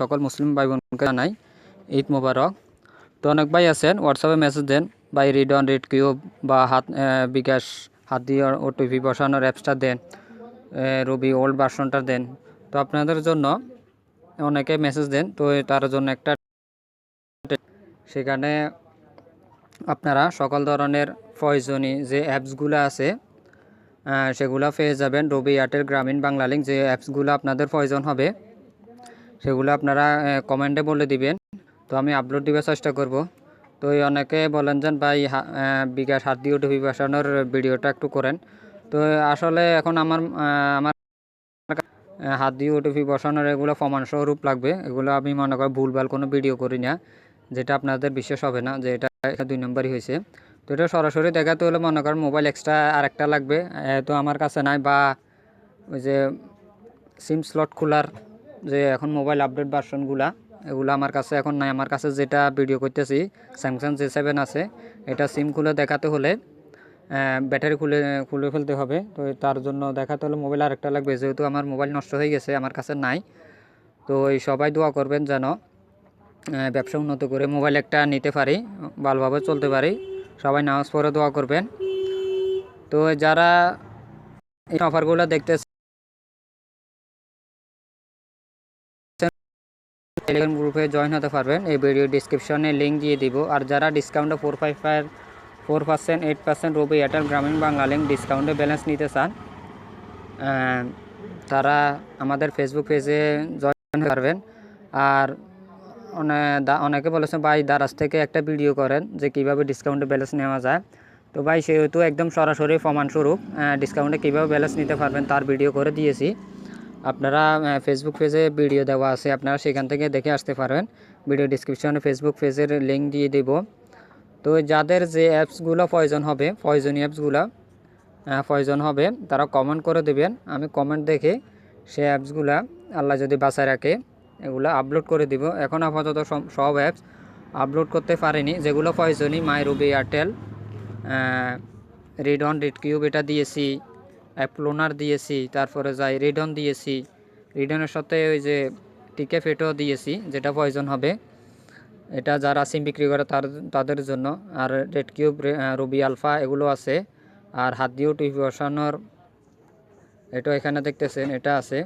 সকল মুসলিম ভাই বোনকে জানাই ঈদ মোবারক। তো অনেক ভাই আছেন হোয়াটসঅ্যাপে মেসেজ দেন, ভাই রিড অন রিড কিউব বা হাত বিকাশ, হাত দিয়ে ওটিপি বসানোর অ্যাপসটা দেন রবি ওল্ড ভার্সনটা দেন। তো আপনাদের জন্য অনেকে মেসেজ দেন, তো তার জন্য একটা সেখানে আপনারা সকল ধরনের প্রয়োজনীয় যে অ্যাপসগুলো আছে সেগুলো পেয়ে যাবেন। রবি এয়ারটেল গ্রামীণ বাংলা লিঙ্ক যে অ্যাপসগুলো আপনাদের প্রয়োজন হবে। সেগুলো আপনারা কমেন্টে বলে দিবেন। তো আমি আপলোড দিবার চেষ্টা করব। তো অনেকে বলেন যে ভাই বিকাশ, হাত দিয়ে ওটিপি বসানোর ভিডিওটা একটু করেন। তো আসলে এখন আমার আমার হাত দিয়ে ওটিপি বসানোর এগুলো প্রমাণ স্বরূপ লাগবে। এগুলো আমি মনে করি ভুলভাল কোনো ভিডিও করি না। যেটা আপনাদের বিশ্বাস হবে না যে এটা দুই নম্বরই হয়েছে। তো এটা সরাসরি দেখাতে হলে মনে করেন মোবাইল এক্সট্রা আরেকটা লাগবে। তো আমার কাছে নাই বা ওই যে সিম স্লট খোলার যে এখন মোবাইল আপডেট ভার্সনগুলা এগুলো আমার কাছে এখন নাই। আমার কাছে যেটা ভিডিও করতেছি স্যামসাং জে সেভেন আছে। এটা সিম খুলে দেখাতে হলে ব্যাটারি খুলে খুলে ফেলতে হবে। তো তার জন্য দেখাতে হলে মোবাইল আরেকটা লাগবে। যেহেতু আমার মোবাইল নষ্ট হয়ে গেছে, আমার কাছে নাই। তো এই সবাই দোয়া করবেন যেন ব্যবসা উন্নত করে মোবাইল একটা নিতে পারি, ভালোভাবে চলতে পারি। সবাই নামাজ পড়ে দোয়া করবেন। তো যারা এই অফারগুলো দেখতে টেলিগ্রাম গ্রুপে জয়েন হতে পারবেন। এই ভিডিও ডিসক্রিপশনে লিঙ্ক দিয়ে দিব। আর যারা ডিসকাউন্টে four five five four percent eight percent Robi Airtel Grameen Banglalink ডিসকাউন্টে ব্যালেন্স নিতে চান তারা আমাদের ফেসবুক পেজে জয়েন পারবেন। আর অনেকে বলেছে, ভাই, দারাজ থেকে একটা ভিডিও করেন যে কীভাবে ডিসকাউন্টে ব্যালেন্স নেওয়া যায়। তো ভাই, সেহেতু একদম সরাসরি প্রমাণস্বরূপ ডিসকাউন্টে কীভাবে ব্যালেন্স নিতে পারবেন, তার ভিডিও করে দিয়েছি। আপনারা ফেসবুক পেজে ভিডিও দেওয়া আছে, আপনারা সেখান থেকে দেখে আসতে পারবেন। ভিডিও ডিসক্রিপশনে ফেসবুক পেজের লিঙ্ক দিয়ে দেব। তো যাদের যে অ্যাপসগুলো প্রয়োজন হবে, প্রয়োজনীয় অ্যাপসগুলো প্রয়োজন হবে, তারা কমেন্ট করে দেবেন। আমি কমেন্ট দেখে সেই অ্যাপসগুলা আল্লাহ যদি বাঁচায় রাখে, এগুলো আপলোড করে দিব। এখন আপাতত সব- অ্যাপস আপলোড করতে পারিনি। যেগুলো প্রয়োজনীয় my Ruby Airtel red on red cube এটা দিয়েছি। অ্যাপলোনার দিয়েছি, তারপরে যাই রিডন দিয়েছি। রিডনের সাথে ওই যে টিকে ফেটও দিয়েছি, যেটা প্রয়োজন হবে। এটা যারা সিম বিক্রি করে তার, তাদের জন্য। আর রেড কিউব রুবি আলফা এগুলো আছে। আর হাত দিয়েও টিভি বসানোর এটা এখানে দেখতেছেন, এটা আছে।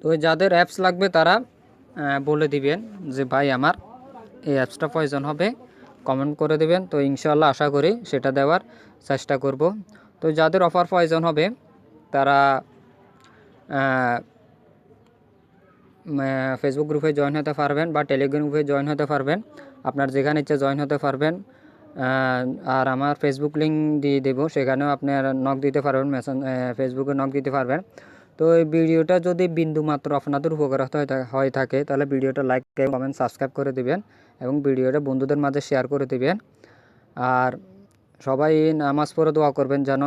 তো যাদের অ্যাপস লাগবে তারা বলে দিবেন যে, ভাই, আমার এই অ্যাপসটা প্রয়োজন হবে। কমেন্ট করে দিবেন। তো ইনশাল্লাহ আশা করি সেটা দেওয়ার চেষ্টা করব। তো যাদের অফার প্রয়োজন হবে, তারা ফেসবুক গ্রুপে জয়েন হতে পারবেন বা টেলিগ্রাম গ্রুপে জয়েন হতে পারবেন। আপনার যেখানে ইচ্ছে জয়েন হতে পারবেন। আর আমার ফেসবুক লিঙ্ক দিয়ে দেবো, সেখানেও আপনার নক দিতে পারবেন মেসেজ ফেসবুকে নক দিতে পারবেন। তো এই ভিডিওটা যদি বিন্দু মাত্র আপনাদের উপকার হয়ে থাকে তাহলে ভিডিওটা লাইক কমেন্ট সাবস্ক্রাইব করে দিবেন এবং ভিডিওটা বন্ধুদের মাঝে শেয়ার করে দিবেন। আর সবাই নামাজ পড়ে দোয়া করবেন যেন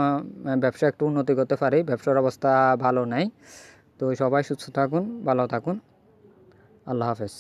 ব্যবসা একটু উন্নতি করতে পারে। ব্যবসার অবস্থা ভালো নাই। তো সবাই সুস্থ থাকুন, ভালো থাকুন। আল্লাহ হাফেজ।